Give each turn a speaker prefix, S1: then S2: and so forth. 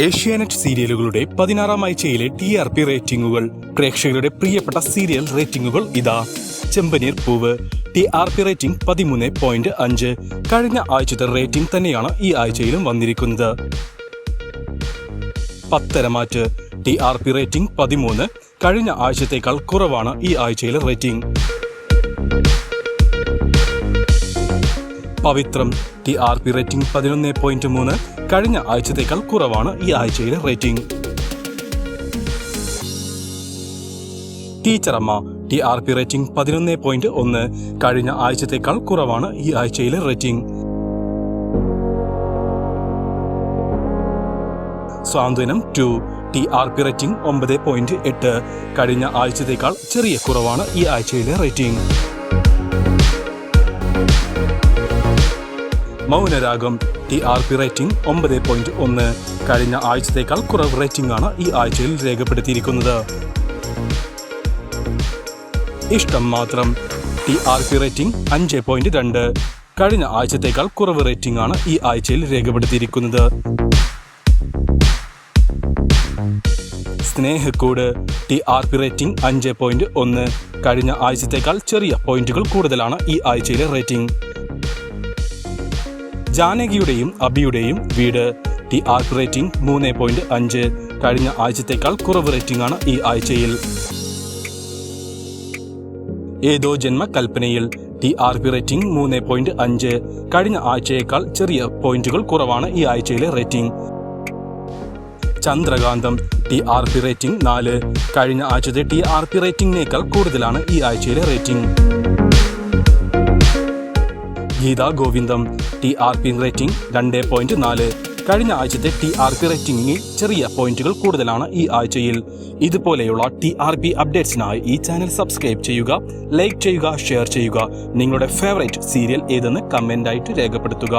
S1: ഏഷ്യാനെറ്റ് സീരിയലുകളുടെ പതിനാറാം ആഴ്ചയിലെ T R P റേറ്റിംഗുകൾ. പ്രേക്ഷകരുടെ പ്രിയപ്പെട്ട സീരിയൽ റേറ്റിംഗുകൾ ഇതാ. Chembaneer Poovu T R P rating പതിമൂന്ന് പോയിന്റ് അഞ്ച്. കഴിഞ്ഞ ആഴ്ചത്തെ റേറ്റിംഗ് തന്നെയാണ് ഈ ആഴ്ചയിലും വന്നിരിക്കുന്നത്. Patharamattu T R P rating പതിമൂന്ന്. കഴിഞ്ഞ ആഴ്ചത്തേക്കാൾ കുറവാണ് ഈ ആഴ്ചയിലെ rating. Pavithram. T R P rating പതിനൊന്ന് പോയിന്റ് മൂന്ന്. കഴിഞ്ഞ ആഴ്ചത്തേക്കാൾ കുറവാണ് ഈ ആഴ്ചയിലെ rating. ടീച്ചറമ്മ T R P rating പതിനൊന്ന് പോയിന്റ് ഒന്ന്. കഴിഞ്ഞ ആഴ്ചത്തേക്കാൾ കുറവാണ് ഈ ആഴ്ചയിലെ rating. Santhwanam two T R P rating ഒമ്പത് പോയിന്റ് എട്ട്. കഴിഞ്ഞ ആഴ്ചത്തേക്കാൾ ചെറിയ കുറവാണ് ഈ ആഴ്ചയിലെ rating. Mounaragam. T R P rating ഒമ്പത് പോയിന്റ് ഒന്ന്. കഴിഞ്ഞ ആഴ്ചത്തേക്കാൾ കുറവ് റേറ്റിംഗ് ആണ് ഈ ആഴ്ചയിൽ രേഖപ്പെടുത്തിയിരിക്കുന്നത്. Ishtam Mathram. T R P rating അഞ്ച് പോയിന്റ് രണ്ട്. കഴിഞ്ഞ ആഴ്ചത്തേക്കാൾ കുറവ് റേറ്റിംഗ് ആണ് ഈ ആഴ്ചയിൽ രേഖപ്പെടുത്തിയിരിക്കുന്നത്. Snehakkoodu. T R P rating അഞ്ച് പോയിന്റ് ഒന്ന്. കഴിഞ്ഞ ആഴ്ചത്തേക്കാൾ ചെറിയ പോയിന്റുകൾ കൂടുതലാണ് ഈ ആഴ്ചയിലെ റേറ്റിംഗ്. ജാനകിയുടെയും അബിയുടെയും വീട് ടി ആർക്ക് റേറ്റിംഗ് മൂന്ന് പോയിന്റ് അഞ്ച്. കഴിഞ്ഞ ആഴ്ചത്തേക്കാൾ കുറവ് റേറ്റിംഗ് ആണ് ഈ ആഴ്ചയിൽ. ഏതോ ജന്മ കൽപ്പനയിൽ ടി ആർ പി റേറ്റിംഗ് മൂന്ന് പോയിന്റ് അഞ്ച്. കഴിഞ്ഞ ആഴ്ചയേക്കാൾ ചെറിയ പോയിന്റുകൾ കുറവാണ് ഈ ആഴ്ചയിലെ rating. Chandrakantham T R P rating നാല്. കഴിഞ്ഞ ആഴ്ചത്തെ ടി ആർ പി റേറ്റിംഗിനേക്കാൾ കൂടുതലാണ് ഈ ആഴ്ചയിലെ rating. Geetha Govindam. T R P rating രണ്ട് പോയിന്റ് നാല്. കഴിഞ്ഞ ആഴ്ചത്തെ ടി ആർ പി റേറ്റിംഗിൽ ചെറിയ പോയിന്റുകൾ കൂടുതലാണ് ഈ ആഴ്ചയിൽ. ഇതുപോലെയുള്ള ടി ആർ പി അപ്ഡേറ്റ്സിനായി ഈ ചാനൽ സബ്സ്ക്രൈബ് ചെയ്യുക ലൈക്ക് ചെയ്യുക ഷെയർ ചെയ്യുക. നിങ്ങളുടെ ഫേവറേറ്റ് സീരിയൽ ഏതെന്ന് കമന്റായിട്ട് രേഖപ്പെടുത്തുക.